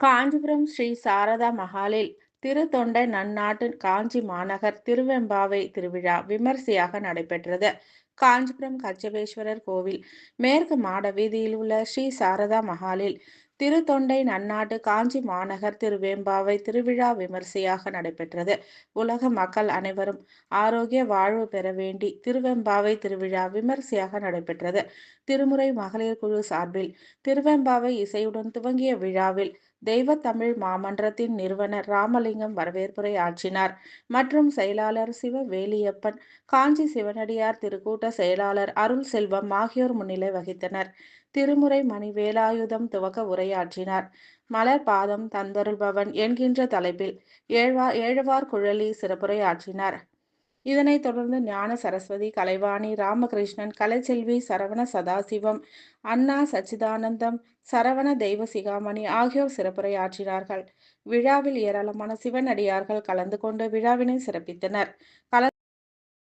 காஞ்சிபுரம் ஸ்ரீ சாரதா மஹாலில் திருத்தொண்டை நன்னாட்டு காஞ்சி மாநகர் திருவெம்பாவை திருவிழா விமரிசையாக நடைபெற்றது. காஞ்சிபுரம் கச்சபேஸ்வரர் கோவில் மேற்கு மாட வீதியில் உள்ள ஸ்ரீ சாரதா மஹாலில் திருத்தொண்டை நன்னாட்டு காஞ்சி மாநகர் திருவேம்பாவை திருவிழா விமரிசையாக நடைபெற்றது. உலக மக்கள் அனைவரும் ஆரோக்கிய வாழ்வு பெற வேண்டி திருவெம்பாவை திருவிழா விமரிசையாக நடைபெற்றது. திருமுறை மகளிர் குழு சார்பில் திருவெம்பாவை இசையுடன் துவங்கிய விழாவில் தெய்வ தமிழ் மாமன்றத்தின் நிறுவனர் ராமலிங்கம் வரவேற்புரை ஆற்றினார். மற்றும் செயலாளர் சிவ வேலியப்பன் காஞ்சி சிவனடியார் திருக்கூட்ட செயலாளர் அருள் செல்வம் ஆகியோர் முன்னிலை வகித்தனர். திருமுறை மணி வேலாயுதம் துவக்க உரையாற்றினார். மலர் பாதம் தந்தருள்பவன் என்கின்ற தலைப்பில் ஏழ்வா ஏழுவார் குழலி சிறப்புரை ஆற்றினார். இதனைத் தொடர்ந்து ஞான சரஸ்வதி கலைவாணி ராமகிருஷ்ணன் கலைச்செல்வி சரவண சதாசிவம் அண்ணா சச்சிதானந்தம் சரவண தெய்வ சிகாமணி ஆகியோர் சிறப்புரையாற்றினார்கள். விழாவில் ஏராளமான சிவனடியார்கள் கலந்து கொண்டு விழாவினை சிறப்பித்தனர். கல